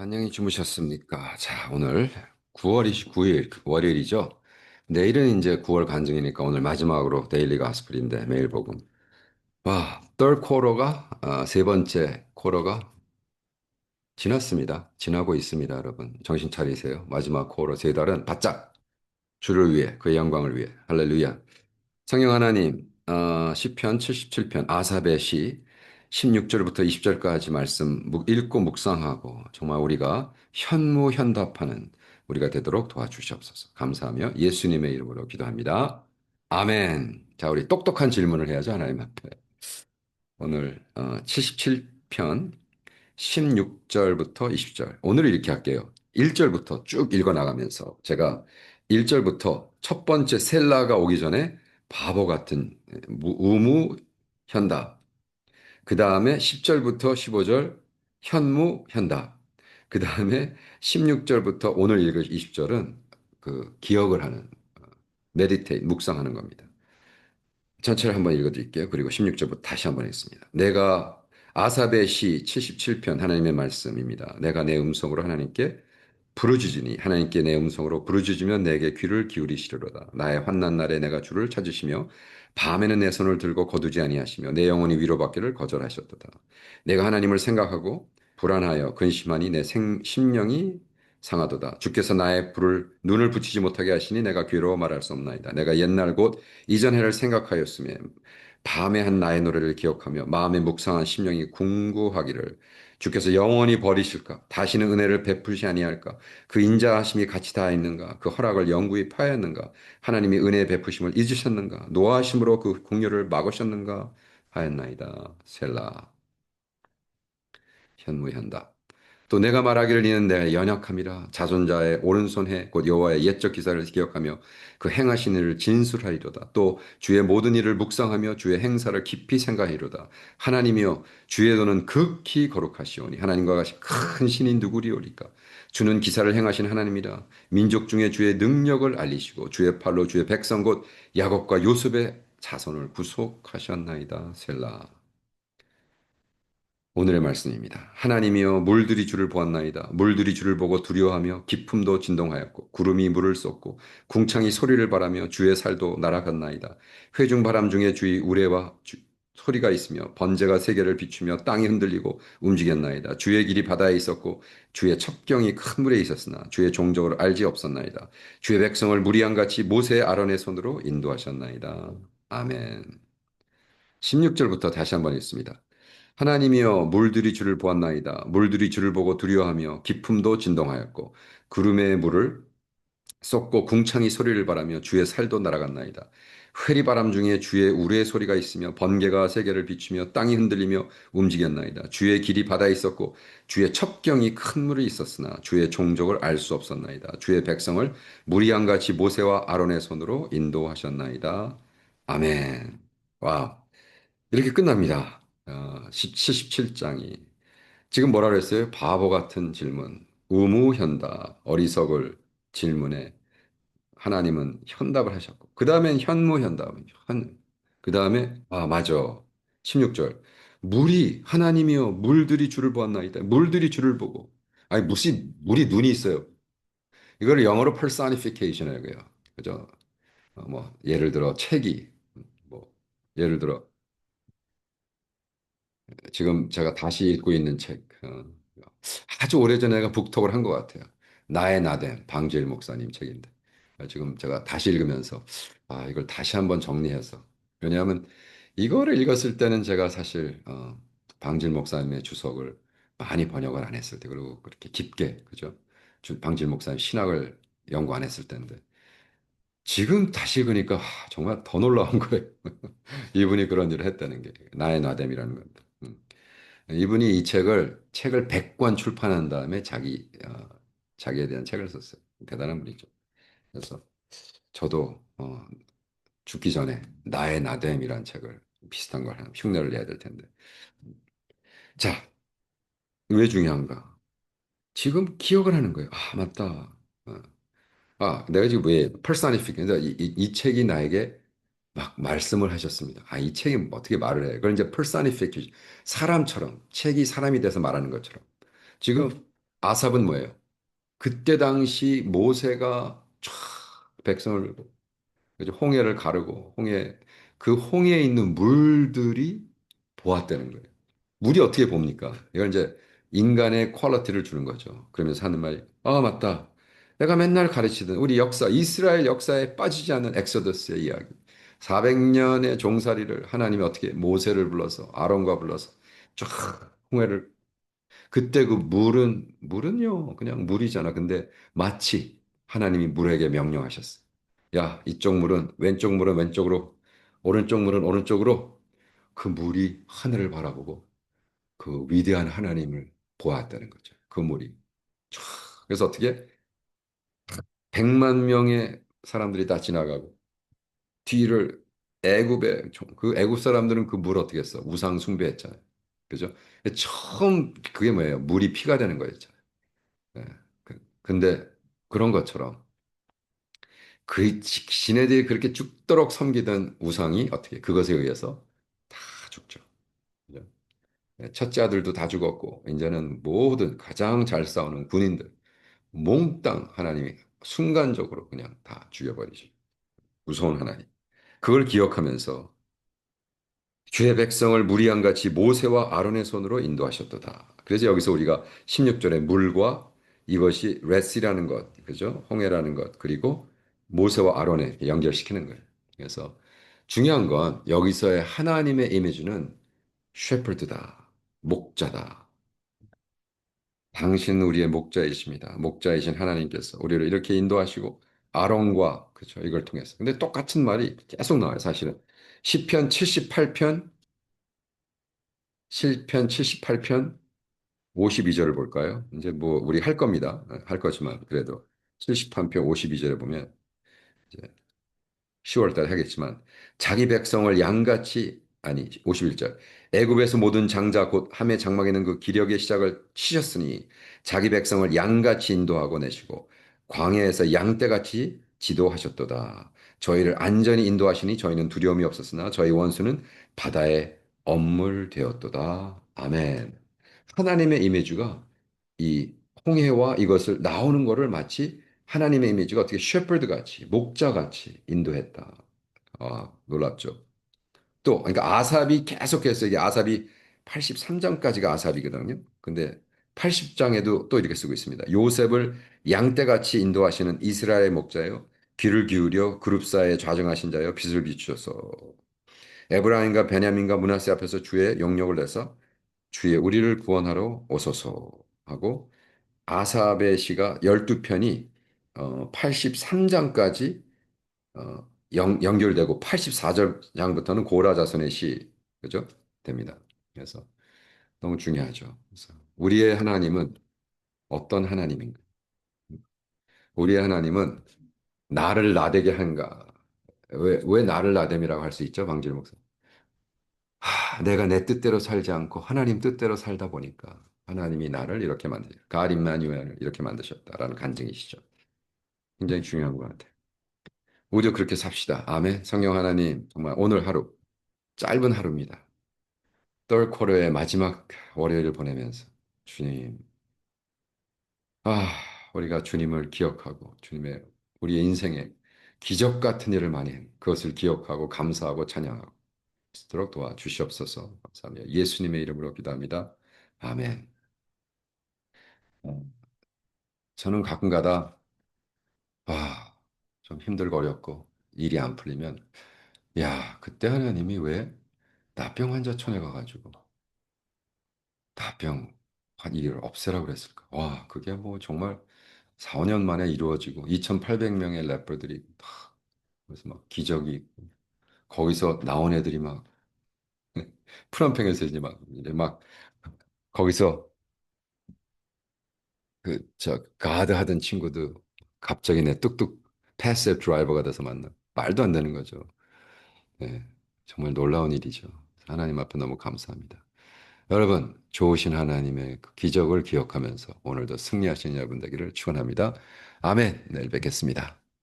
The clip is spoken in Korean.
안녕히 주무셨습니까? 자, 오늘 9월 29일, 월요일이죠. 내일은 이제 9월 간증이니까 오늘 마지막으로 데일리 가스플인데 매일 복음. 와, third quarter가, 아, 세 번째 쿼터가 지났습니다. 지나고 있습니다, 여러분. 정신 차리세요. 마지막 쿼터 세 달은 바짝 주를 위해, 그의 영광을 위해. 할렐루야. 성령 하나님, 어, 시편 77편 아사베 시 16절부터 20절까지 말씀 묵- 읽고 묵상하고 정말 우리가 현무현답하는 우리가 되도록 도와주시옵소서. 감사하며 예수님의 이름으로 기도합니다. 아멘. 자, 우리 똑똑한 질문을 해야죠, 하나님 앞에. 오늘 어, 77편 16절부터 20절. 오늘은 이렇게 할게요. 1절부터 쭉 읽어 나가면서 제가 1절부터 첫 번째 셀라가 오기 전에 바보 같은 무- 우무 현답. 그 다음에 10절부터 15절 현무 현답. 그 다음에 16절부터 오늘 읽을 20절은 그 기억을 하는 메디테이 묵상하는 겁니다. 전체를 한번 읽어드릴게요. 그리고 16절부터 다시 한번 읽습니다. 내가 아사베 시 77편 하나님의 말씀입니다. 내가 내 음성으로 하나님께 부르짖으니 하나님께 내 음성으로 부르짖으면 내게 귀를 기울이시리로다. 나의 환난 날에 내가 주를 찾으시며 밤에는 내 손을 들고 거두지 아니하시며 내 영혼이 위로받기를 거절하셨도다. 내가 하나님을 생각하고 불안하여 근심하니 내 생, 심령이 상하도다. 주께서 나의 불을 눈을 붙이지 못하게 하시니 내가 괴로워 말할 수 없나이다. 내가 옛날 곧 이전 해를 생각하였으며 밤에 한 나의 노래를 기억하며 마음에 묵상한 심령이 궁구하기를 주께서 영원히 버리실까? 다시는 은혜를 베푸시 아니할까? 그 인자하심이 같이 다 있는가? 그 허락을 영구히 파였는가? 하나님이 은혜 베푸심을 잊으셨는가? 노하심으로 그 공료를 막으셨는가? 하였나이다. 셀라. 현무현답. 또 내가 말하기를 이는 내 연약함이라 자손자의 오른손에 곧 여호와의 옛적 기사를 기억하며 그 행하신 일을 진술하리로다. 또 주의 모든 일을 묵상하며 주의 행사를 깊이 생각하리로다. 하나님이여 주의 도는 극히 거룩하시오니 하나님과 같이 큰 신이 누구리오리까? 주는 기사를 행하신 하나님이라 민족 중에 주의 능력을 알리시고 주의 팔로 주의 백성 곧 야곱과 요셉의 자손을 구속하셨나이다. 셀라. 오늘의 말씀입니다. 하나님이여 물들이 주를 보았나이다. 물들이 주를 보고 두려워하며 기품도 진동하였고 구름이 물을 쏟고 궁창이 소리를 바라며 주의 살도 날아갔나이다. 회중 바람 중에 주의 우레와 주- 소리가 있으며 번제가 세계를 비추며 땅이 흔들리고 움직였나이다. 주의 길이 바다에 있었고 주의 첩경이 큰 물에 있었으나 주의 종족을 알지 없었나이다. 주의 백성을 무리한 같이 모세 아론의 손으로 인도하셨나이다. 아멘. 16절부터 다시 한번 읽습니다. 하나님이여 물들이 주를 보았나이다. 물들이 주를 보고 두려워하며 기품도 진동하였고 구름의 물을 쏟고 궁창이 소리를 바라며 주의 살도 날아갔나이다. 회리 바람 중에 주의 우레의 소리가 있으며 번개가 세계를 비추며 땅이 흔들리며 움직였나이다. 주의 길이 바다에 있었고 주의 첩경이 큰 물에 있었으나 주의 종족을 알 수 없었나이다. 주의 백성을 무리한같이 모세와 아론의 손으로 인도하셨나이다. 아멘. 와. 이렇게 끝납니다. 어, 77장이. 지금 뭐라 그랬어요? 바보 같은 질문. 우무현답. 어리석을 질문에 하나님은 현답을 하셨고. 그 다음엔 현무현답. 현, 그 다음에, 아, 맞아. 16절. 물이, 하나님이여, 물들이 주를 보았나이다. 물들이 주를 보고. 아니, 무슨, 물이 눈이 있어요. 이걸 영어로 personification이라고 해요. 그죠? 어, 뭐, 예를 들어, 책이, 뭐, 예를 들어, 지금 제가 다시 읽고 있는 책, 어, 아주 오래전에 내가 북톡을 한 것 같아요. 나의 나댐, 방지일 목사님 책인데. 어, 지금 제가 다시 읽으면서, 아, 이걸 다시 한번 정리해서. 왜냐하면 이거를 읽었을 때는 제가 사실, 어, 방질 목사님의 주석을 많이 번역을 안 했을 때, 그리고 그렇게 깊게, 그죠? 주- 방질 목사님 신학을 연구 안 했을 때인데. 지금 다시 읽으니까, 아, 정말 더 놀라운 거예요. 이분이 그런 일을 했다는 게. 나의 나댐이라는. 음. 이분이 이 책을 책을 100권 출판한 다음에 자기 어, 자기에 대한 책을 썼어요. 대단한 분이죠. 그래서 저도 어, 죽기 전에 나의 나됨이라는 책을 비슷한 걸 하나 흉내를 내야 될 텐데. 자, 왜 중요한가? 지금 기억을 하는 거예요. 아, 맞다. 어. 아, 내가 지금 왜 personification, 이, 이, 이 책이 나에게 막 말씀을 하셨습니다. 아, 이 책이 어떻게 말을 해? 그걸 이제 personification, 사람처럼, 책이 사람이 돼서 말하는 것처럼. 지금 아삽은 뭐예요? 그때 당시 모세가 촤 백성을? 홍해를 가르고 홍해 그 홍해에 있는 물들이 보았다는 거예요. 물이 어떻게 봅니까? 이걸 이제 인간의 퀄리티를 주는 거죠. 그러면서 하는 말이 아 맞다. 내가 맨날 가르치던 우리 역사 이스라엘 역사에 빠지지 않는 엑소더스의 이야기. 400년의 종살이를 하나님이 어떻게 모세를 불러서 아론과 불러서 쫙 홍해를 그때 그 물은 물은요 그냥 물이잖아. 근데 마치 하나님이 물에게 명령하셨어. 야 이쪽 물은 왼쪽 물은 왼쪽으로 오른쪽 물은 오른쪽으로 그 물이 하늘을 바라보고 그 위대한 하나님을 보았다는 거죠. 그 물이. 촤. 그래서 어떻게 100만 명의 사람들이 다 지나가고 뒤를 애굽에 그 애굽 사람들은 그 물 어떻게 했어? 우상 숭배했잖아요. 그죠? 처음 그게 뭐예요? 물이 피가 되는 거였잖아요. 예. 그- 근데 그런 것처럼 그 지네들이 그렇게 죽도록 섬기던 우상이 어떻게 그것에 의해서 다 죽죠. 그죠? 예, 첫째 아들도 다 죽었고 이제는 모든 가장 잘 싸우는 군인들 몽땅 하나님이 순간적으로 그냥 다 죽여버리죠. 무서운 하나님. 그걸 기억하면서 주의 백성을 무리한 같이 모세와 아론의 손으로 인도하셨도다. 그래서 여기서 우리가 16절에 물과 이것이 레스라는 것, 그죠? 홍해라는 것, 그리고 모세와 아론에 연결시키는 거예요. 그래서 중요한 건 여기서의 하나님의 이미지는 셰퍼드다, 목자다. 당신 우리의 목자이십니다. 목자이신 하나님께서 우리를 이렇게 인도하시고 아론과 그죠? 이걸 통해서. 근데 똑같은 말이 계속 나와요, 사실은. 시편 78편 실편 78편 52절을 볼까요? 이제 뭐 우리 할 겁니다. 할 거지만 그래도 78편 52절에 보면 이제 10월 달에 하겠지만 자기 백성을 양같이 아니 51절 애굽에서 모든 장자 곧 함의 장막에는 그 기력의 시작을 치셨으니 자기 백성을 양같이 인도하고 내시고 광야에서 양떼같이 지도하셨도다. 저희를 안전히 인도하시니 저희는 두려움이 없었으나 저희 원수는 바다에 엄물되었도다. 아멘. 하나님의 이미지가 이 홍해와 이것을 나오는 거를 마치 하나님의 이미지가 어떻게 셰퍼드 같이 목자 같이 인도했다. 아, 놀랍죠. 또 그러니까 아삽이 계속해서 이게 아삽이 83장까지가 아삽이거든요. 근데 80장에도 또 이렇게 쓰고 있습니다. 요셉을 양떼같이 인도하시는 이스라엘 목자요. 귀를 기울여 그룹사에 좌정하신 자여 빛을 비추셔서 에브라임과 베냐민과 문하세 앞에서 주의 영역을 내서 주의 우리를 구원하러 오소서 하고 아삽의 시가 12편이 어, 83장까지 어, 연, 연결되고 84장부터는 고라 자손의 시 그죠? 됩니다. 그래서 너무 중요하죠. 그래서 우리의 하나님은 어떤 하나님인가? 우리의 하나님은 나를 나대게 한가? 왜, 왜 나를 나댐이라고 할 수 있죠? 방질 목사. 하, 내가 내 뜻대로 살지 않고 하나님 뜻대로 살다 보니까 하나님이 나를 이렇게 만드, God Emmanuel을 이렇게 만드셨다라는 간증이시죠. 굉장히 중요한 것 같아요. 우리도 그렇게 삽시다. 아멘. 성령 하나님, 정말 오늘 하루, 짧은 하루입니다. 떨코르의 마지막 월요일을 보내면서 주님, 아, 우리가 주님을 기억하고 주님의 우리의 인생에 기적 같은 일을 많이 해. 그것을 기억하고 감사하고 찬양하고 있도록 도와주시옵소서. 감사합니다. 예수님의 이름으로 기도합니다. 아멘. 어, 저는 가끔가다 아, 좀 힘들고 어렵고 일이 안 풀리면 야, 그때 하나님이 왜 나병 환자촌에 가가지고 나병 일을 없애라고 그랬을까? 와, 그게 뭐 정말 4, 5년 만에 이루어지고 2,800명의 래퍼들이 다 그래서 막 기적이 거기서 나온 애들이 막 프nompen에서 이제 막 이제 막 거기서 그 저 가드 하던 친구도 갑자기 내 뚝뚝 패스 드라이버가 돼서 만나 말도 안 되는 거죠. 네, 정말 놀라운 일이죠. 하나님 앞에 너무 감사합니다. 여러분, 좋으신 하나님의 그 기적을 기억하면서 오늘도 승리하신 여러분 되기를 축원합니다. 아멘. 내일 뵙겠습니다.